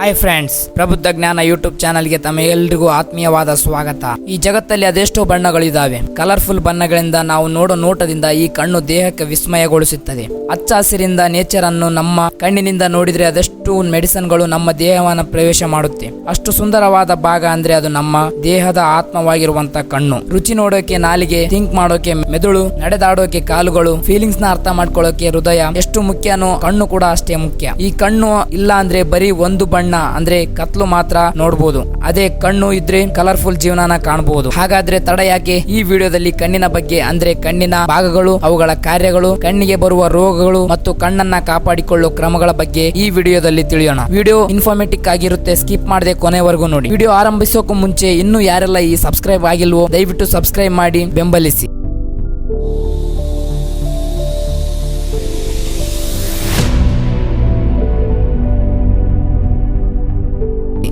Hi friends ಪ್ರಬುದ್ಧ ಜ್ಞಾನ YouTube ಚಾನಲ್ಗೆ ತಮ್ಮ ಎಲ್ರಿಗೂ ಆತ್ಮೀಯವಾದ ಸ್ವಾಗತ. ಈ ಜಗತ್ತಲ್ಲಿ ಅದೆಷ್ಟೋ ಬಣ್ಣಗಳಿದಾವೆ. ಕಲರ್ಫುಲ್ ಬಣ್ಣಗಳಿಂದ ನಾವು ನೋಡೋ ನೋಟದಿಂದ ಈ ಕಣ್ಣು ದೇಹಕ್ಕೆ ವಿಸ್ಮಯಗೊಳಿಸುತ್ತದೆ. ಹಚ್ಚ ಹಸಿರಿಂದ ನೇಚರ್ ಅನ್ನು ನಮ್ಮ ಕಣ್ಣಿನಿಂದ ನೋಡಿದ್ರೆ ಅದೆಷ್ಟು ಮೆಡಿಸಿನ್ಗಳು ನಮ್ಮ ದೇಹವನ್ನು ಪ್ರವೇಶ ಮಾಡುತ್ತೆ. ಅಷ್ಟು ಸುಂದರವಾದ ಭಾಗ ಅಂದ್ರೆ ಅದು ನಮ್ಮ ದೇಹದ ಆತ್ಮವಾಗಿರುವಂತ ಕಣ್ಣು. ರುಚಿ ನೋಡೋಕೆ ನಾಲಿಗೆ, ಥಿಂಕ್ ಮಾಡೋಕೆ ಮೆದುಳು, ನಡೆದಾಡೋಕೆ ಕಾಲುಗಳು ಫೀಲಿಂಗ್ಸ್ನ ಅರ್ಥ ಮಾಡ್ಕೊಳ್ಳೋಕೆ ಹೃದಯ, ಎಷ್ಟು ಮುಖ್ಯನೋ ಕಣ್ಣು ಕೂಡ ಅಷ್ಟೇ ಮುಖ್ಯ. ಈ ಕಣ್ಣು ಇಲ್ಲ ಅಂದ್ರೆ ಬರೀ ಒಂದು ಬಣ್ಣ ಅಂದ್ರೆ ಕತ್ಲು ಮಾತ್ರ ನೋಡಬಹುದು ಅದೇ ಕಣ್ಣು ಇದ್ರೆ ಕಲರ್ಫುಲ್ ಜೀವನನ ಕಾಣಬಹುದು ಹಾಗಾದ್ರೆ ತಡ ಯಾಕೆ? ಈ ವಿಡಿಯೋದಲ್ಲಿ ಕಣ್ಣಿನ ಬಗ್ಗೆ ಅಂದ್ರೆ ಕಣ್ಣಿನ ಭಾಗಗಳು, ಅವುಗಳ ಕಾರ್ಯಗಳು, ಕಣ್ಣಿಗೆ ಬರುವ ರೋಗಗಳು ಮತ್ತು ಕಣ್ಣನ್ನ ಕಾಪಾಡಿಕೊಳ್ಳುವ ಕ್ರಮಗಳ ಬಗ್ಗೆ ಈ ವಿಡಿಯೋದಲ್ಲಿ ತಿಳಿಯೋಣ. ವಿಡಿಯೋ ಇನ್ಫಾರ್ಮೇಟಿಕ್ ಆಗಿರುತ್ತೆ, ಸ್ಕಿಪ್ ಮಾಡದೆ ಕೊನೆವರೆಗೂ ನೋಡಿ. ವಿಡಿಯೋ ಆರಂಭಿಸೋಕು ಮುಂಚೆ ಇನ್ನೂ ಯಾರೆಲ್ಲ ಈ ಸಬ್ಸ್ಕ್ರೈಬ್ ಆಗಿಲ್ವೋ, ದಯವಿಟ್ಟು ಸಬ್ಸ್ಕ್ರೈಬ್ ಮಾಡಿ ಬೆಂಬಲಿಸಿ.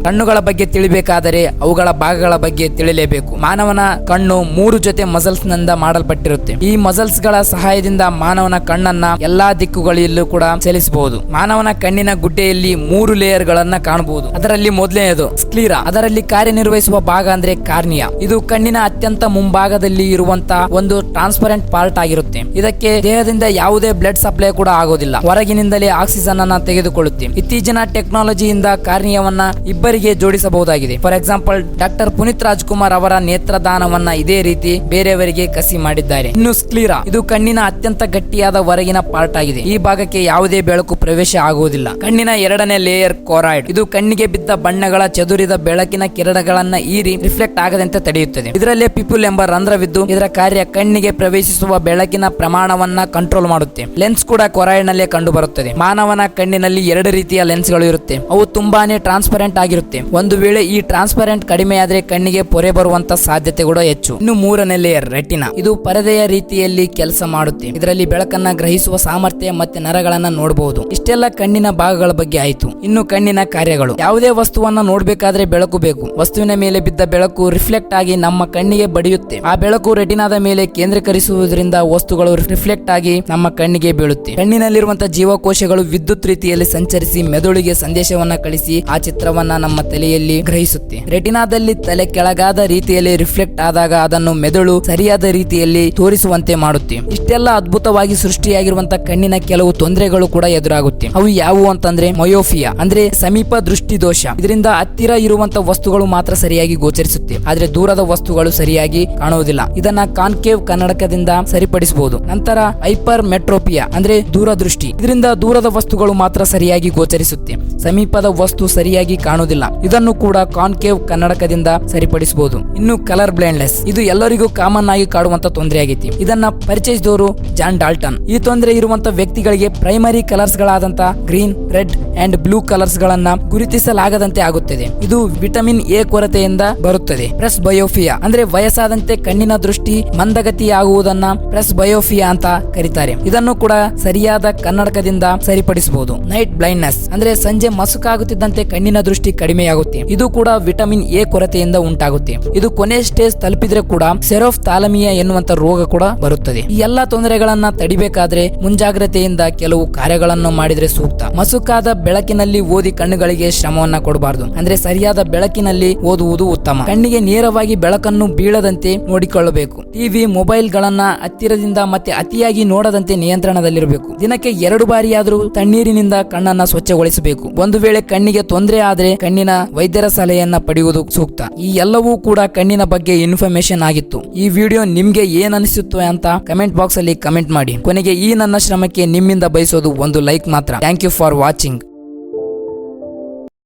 ಕಣ್ಣುಗಳ ಬಗ್ಗೆ ತಿಳಿಬೇಕಾದರೆ ಅವುಗಳ ಭಾಗಗಳ ಬಗ್ಗೆ ತಿಳಿಲೇಬೇಕು. ಮಾನವನ ಕಣ್ಣು ಮೂರು ಜೊತೆ ಮಸಲ್ಸ್ನಿಂದ ಮಾಡಲ್ಪಟ್ಟಿರುತ್ತೆ. ಈ ಮಸಲ್ಸ್ಗಳ ಸಹಾಯದಿಂದ ಮಾನವನ ಕಣ್ಣನ್ನ ಎಲ್ಲಾ ದಿಕ್ಕುಗಳಲ್ಲೂ ಕೂಡ ಚಲಿಸಬಹುದು ಮಾನವನ ಕಣ್ಣಿನ ಗುಡ್ಡೆಯಲ್ಲಿ ಮೂರು ಲೇಯರ್ ಗಳನ್ನ ಕಾಣಬಹುದು. ಅದರಲ್ಲಿ ಮೊದಲನೆಯದು ಸ್ಕ್ಲೀರಾ. ಅದರಲ್ಲಿ ಕಾರ್ಯನಿರ್ವಹಿಸುವ ಭಾಗ ಅಂದ್ರೆ ಕಾರ್ನಿಯಾ. ಇದು ಕಣ್ಣಿನ ಅತ್ಯಂತ ಮುಂಭಾಗದಲ್ಲಿ ಇರುವಂತಹ ಒಂದು ಟ್ರಾನ್ಸ್ಪರೆಂಟ್ ಪಾರ್ಟ್ ಆಗಿರುತ್ತೆ. ಇದಕ್ಕೆ ದೇಹದಿಂದ ಯಾವುದೇ ಬ್ಲಡ್ ಸಪ್ಲೈ ಕೂಡ ಆಗೋದಿಲ್ಲ. ಹೊರಗಿನಿಂದಲೇ ಆಕ್ಸಿಜನ್ ಅನ್ನ ತೆಗೆದುಕೊಳ್ಳುತ್ತೆ. ಇತ್ತೀಚಿನ ಟೆಕ್ನಾಲಜಿಯಿಂದ ಕಾರ್ನಿಯವನ್ನ ಇಬ್ಬರಿಗೆ ಜೋಡಿಸಬಹುದಾಗಿದೆ. For example doctor Puneeth Rajkumar ಅವರ ನೇತ್ರದಾನವನ್ನ ಇದೇ ರೀತಿ ಬೇರೆಯವರಿಗೆ ಕಸಿ ಮಾಡಿದ್ದಾರೆ. ಇನ್ನು ಸ್ಕ್ಲೀರಾ ಇದು ಕಣ್ಣಿನ ಅತ್ಯಂತ ಗಟ್ಟಿಯಾದ ಹೊರಗಿನ ಪಾರ್ಟ್ ಆಗಿದೆ. ಈ ಭಾಗಕ್ಕೆ ಯಾವುದೇ ಬೆಳಕು ಪ್ರವೇಶ ಆಗುವುದಿಲ್ಲ. ಕಣ್ಣಿನ ಎರಡನೇ ಲೇಯರ್ ಕೊರಾಯ್ಡ್ ಇದು ಕಣ್ಣಿಗೆ ಬಿದ್ದ ಬಣ್ಣಗಳ ಚದುರಿದ ಬೆಳಕಿನ ಕಿರಣಗಳನ್ನ ಈರಿ ರಿಫ್ಲೆಕ್ಟ್ ಆಗದಂತೆ ತಡೆಯುತ್ತದೆ. ಇದರಲ್ಲೇ ಪಿಪುಲ್ ಎಂಬ ರಂಧ್ರವಿದ್ದು, ಇದರ ಕಾರ್ಯ ಕಣ್ಣಿಗೆ ಪ್ರವೇಶಿಸುವ ಬೆಳಕಿನ ಪ್ರಮಾಣವನ್ನ ಕಂಟ್ರೋಲ್ ಮಾಡುತ್ತೆ. ಲೆನ್ಸ್ ಕೂಡ ಕೊರಾಯ್ಡ್ ನಲ್ಲೇ ಕಂಡು ಬರುತ್ತದೆ ಮಾನವನ ಕಣ್ಣಿನಲ್ಲಿ ಎರಡು ರೀತಿಯ ಲೆನ್ಸ್ಗಳು ಇರುತ್ತೆ. ಅವು ತುಂಬಾನೇ ಟ್ರಾನ್ಸ್ಪರೆಂಟ್ ಆಗಿರುತ್ತೆ ಒಂದು ವೇಳೆ ಈ ಟ್ರಾನ್ಸ್ಪರೆಂಟ್ ಕಡಿಮೆ ಆದ್ರೆ ಕಣ್ಣಿಗೆ ಪೊರೆ ಬರುವಂತ ಸಾಧ್ಯತೆ ಕೂಡ ಹೆಚ್ಚು. ಇನ್ನು ಮೂರನೇ ಲೇಯರ್ ರೆಟಿನಾ ಇದು ಪರದೆಯ ರೀತಿಯಲ್ಲಿ ಕೆಲಸ ಮಾಡುತ್ತೆ. ಇದರಲ್ಲಿ ಬೆಳಕನ್ನ ಗ್ರಹಿಸುವ ಸಾಮರ್ಥ್ಯ ಮತ್ತೆ ನರಗಳನ್ನ ನೋಡಬಹುದು ಇಷ್ಟೆಲ್ಲ ಕಣ್ಣಿನ ಭಾಗಗಳ ಬಗ್ಗೆ ಆಯ್ತು. ಇನ್ನು ಕಣ್ಣಿನ ಕಾರ್ಯಗಳು. ಯಾವುದೇ ವಸ್ತುವನ್ನ ನೋಡಬೇಕಾದ್ರೆ ಬೆಳಕು ಬೇಕು. ವಸ್ತುವಿನ ಮೇಲೆ ಬಿದ್ದ ಬೆಳಕು ರಿಫ್ಲೆಕ್ಟ್ ಆಗಿ ನಮ್ಮ ಕಣ್ಣಿಗೆ ಬಡಿಯುತ್ತೆ. ಆ ಬೆಳಕು ರೆಟಿನಾದ ಮೇಲೆ ಕೇಂದ್ರೀಕರಿಸುವುದರಿಂದ ವಸ್ತುಗಳು ರಿಫ್ಲೆಕ್ಟ್ ಆಗಿ ನಮ್ಮ ಕಣ್ಣಿಗೆ ಬೀಳುತ್ತೆ. ಕಣ್ಣಿನಲ್ಲಿರುವಂತಹ ಜೀವಕೋಶಗಳು ವಿದ್ಯುತ್ ರೀತಿಯಲ್ಲಿ ಸಂಚರಿಸಿ ಮೆದುಳಿಗೆ ಸಂದೇಶವನ್ನ ಕಳಿಸಿ ಆ ಚಿತ್ರವನ್ನ ನಮ್ಮ ತಲೆಯಲ್ಲಿ ಗ್ರಹಿಸುತ್ತೆ. ರೆಟಿನಾದಲ್ಲಿ ತಲೆ ಕೆಳಗಾದ ರೀತಿಯಲ್ಲಿ ರಿಫ್ಲೆಕ್ಟ್ ಆದಾಗ ಅದನ್ನು ಮೆದುಳು ಸರಿಯಾದ ರೀತಿಯಲ್ಲಿ ತೋರಿಸುವಂತೆ ಮಾಡುತ್ತೆ. ಇಷ್ಟೆಲ್ಲ ಅದ್ಭುತವಾಗಿ ಸೃಷ್ಟಿಯಾಗಿರುವಂತಹ ಕಣ್ಣಿನ ಕೆಲವು ತೊಂದರೆಗಳು ಕೂಡ ಎದುರಾಗುತ್ತೆ. ಅವು ಯಾವುವು ಅಂತಂದ್ರೆ ಮಯೋಫಿಯಾ, ಅಂದ್ರೆ ಸಮೀಪ ದೃಷ್ಟಿ ದೋಷ ಇದರಿಂದ ಹತ್ತಿರ ಇರುವಂತಹ ವಸ್ತುಗಳು ಮಾತ್ರ ಸರಿಯಾಗಿ ಗೋಚರಿಸುತ್ತೆ. ಆದ್ರೆ ದೂರದ ವಸ್ತುಗಳು ಸರಿಯಾಗಿ ಕಾಣುವುದಿಲ್ಲ. ಇದನ್ನ ಕಾನ್ಕೇವ್ ಕನ್ನಡಕದಿಂದ ಸರಿಪಡಿಸಬಹುದು. ನಂತರ ಹೈಪರ್ ಮೆಟ್ರೋಪಿಯಾ, ಅಂದ್ರೆ ದೂರದೃಷ್ಟಿ. ಇದರಿಂದ ದೂರದ ವಸ್ತುಗಳು ಮಾತ್ರ ಸರಿಯಾಗಿ ಗೋಚರಿಸುತ್ತೆ. ಸಮೀಪದ ವಸ್ತು ಸರಿಯಾಗಿ ಕಾಣುವುದಿಲ್ಲ. ಇದನ್ನು ಕೂಡ ಕಾನ್ಕೇವ್ ಕನ್ನಡಕದಿಂದ ಸರಿಪಡಿಸಬಹುದು. ಇನ್ನು ಕಲರ್ ಬ್ಲೈಂಡ್ಲೆಸ್ ಇದು ಎಲ್ಲರಿಗೂ ಕಾಮನ್ ಆಗಿ ಕಾಡುವಂತ ತೊಂದರೆ ಆಗೈತಿ ಇದನ್ನ ಪರಿಚಯಿಸಿದವರು ಜಾನ್ ಡಾಲ್ಟನ್. ಈ ತೊಂದರೆ ಇರುವಂತ ವ್ಯಕ್ತಿಗಳಿಗೆ primary colours ಗಳಾದಂತ green, red and blue colours ಗಳನ್ನ ಗುರುತಿಸಲಾಗದಂತೆ ಆಗುತ್ತದೆ. ಇದು ವಿಟಮಿನ್ ಎ ಕೊರತೆಯಿಂದ ಬರುತ್ತದೆ. Presbyopia. ಅಂದ್ರೆ ವಯಸ್ಸಾದಂತೆ ಕಣ್ಣಿನ ದೃಷ್ಟಿ ಮಂದಗತಿಯಾಗುವುದನ್ನ ಪ್ರೆಸ್ ಬಯೋಫಿಯಾ ಅಂತ ಕರೀತಾರೆ. ಇದನ್ನು ಕೂಡ ಸರಿಯಾದ ಕನ್ನಡಕದಿಂದ ಸರಿಪಡಿಸಬಹುದು. Night blindness. ಅಂದ್ರೆ ಸಂಜೆ ಮಸುಕಾಗುತ್ತಿದ್ದಂತೆ ಕಣ್ಣಿನ ದೃಷ್ಟಿ ಕಡಿಮೆಯಾಗುತ್ತೆ. ಇದು ಕೂಡ ವಿಟಮಿನ್ ಎ ಕೊರತೆಯಿಂದ ಉಂಟಾಗುತ್ತೆ. ಇದು ಕೊನೆ ಸ್ಟೇಜ್ ತಲುಪಿದ್ರೆ ಕೂಡ ಸೆರೋಫ್ ತಾಲಮಿಯಾ ಎನ್ನುವಂತ ರೋಗ ಕೂಡ ಬರುತ್ತದೆ. ಈ ಎಲ್ಲಾ ತೊಂದರೆಗಳನ್ನ ತಡಿಬೇಕಾದ್ರೆ ಮುಂಜಾಗ್ರತೆಯಿಂದ ಕೆಲವು ಕಾರ್ಯಗಳನ್ನು ಮಾಡಿದ್ರೆ ಸೂಕ್ತ. ಮಸುಕಾದ ಬೆಳಕಿನಲ್ಲಿ ಓದಿ ಕಣ್ಣುಗಳಿಗೆ ಶ್ರಮವನ್ನ ಕೊಡಬಾರದು. ಅಂದ್ರೆ ಸರಿಯಾದ ಬೆಳಕಿನಲ್ಲಿ ಓದುವುದು ಉತ್ತಮ. ಕಣ್ಣಿಗೆ ನೇರವಾಗಿ ಬೆಳಕನ್ನು ಬೀಳದಂತೆ ನೋಡಿಕೊಳ್ಳಬೇಕು. ಟಿವಿ ಮೊಬೈಲ್ ಗಳನ್ನ ಹತ್ತಿರದಿಂದ ಮತ್ತೆ ಅತಿಯಾಗಿ ನೋಡದಂತೆ ನಿಯಂತ್ರಣದಲ್ಲಿರಬೇಕು. ದಿನಕ್ಕೆ ಎರಡು ಬಾರಿಯಾದರೂ ತಣ್ಣೀರಿನಿಂದ ಕಣ್ಣನ್ನ ಸ್ವಚ್ಛಗೊಳಿಸಬೇಕು. ಒಂದು ವೇಳೆ ಕಣ್ಣಿಗೆ ತೊಂದರೆ ಆದ್ರೆ ಕಣ್ಣಿನ ವೈದ್ಯರ ಸಲಹೆಯನ್ನ ಪಡೆಯುವುದು ಸೂಕ್ತ. ಈ ಎಲ್ಲವೂ ಕೂಡ ಕಣ್ಣಿನ ಬಗ್ಗೆ ಇನ್ಫಾರ್ಮೇಶನ್ ಆಗಿತ್ತು. ಈ ವಿಡಿಯೋ ನಿಮ್ಗೆ ಏನ್ ಅನಿಸುತ್ತೆ ಅಂತ ಕಮೆಂಟ್ ಬಾಕ್ಸ್ ಅಲ್ಲಿ ಕಮೆಂಟ್ ಮಾಡಿ. ಕೊನೆಗೆ ಈ ನನ್ನ ಶ್ರಮಕ್ಕೆ ನಿಮ್ಮಿಂದ ಬಯಸೋದು ಒಂದು ಲೈಕ್ ಮಾತ್ರ. Thank you for watching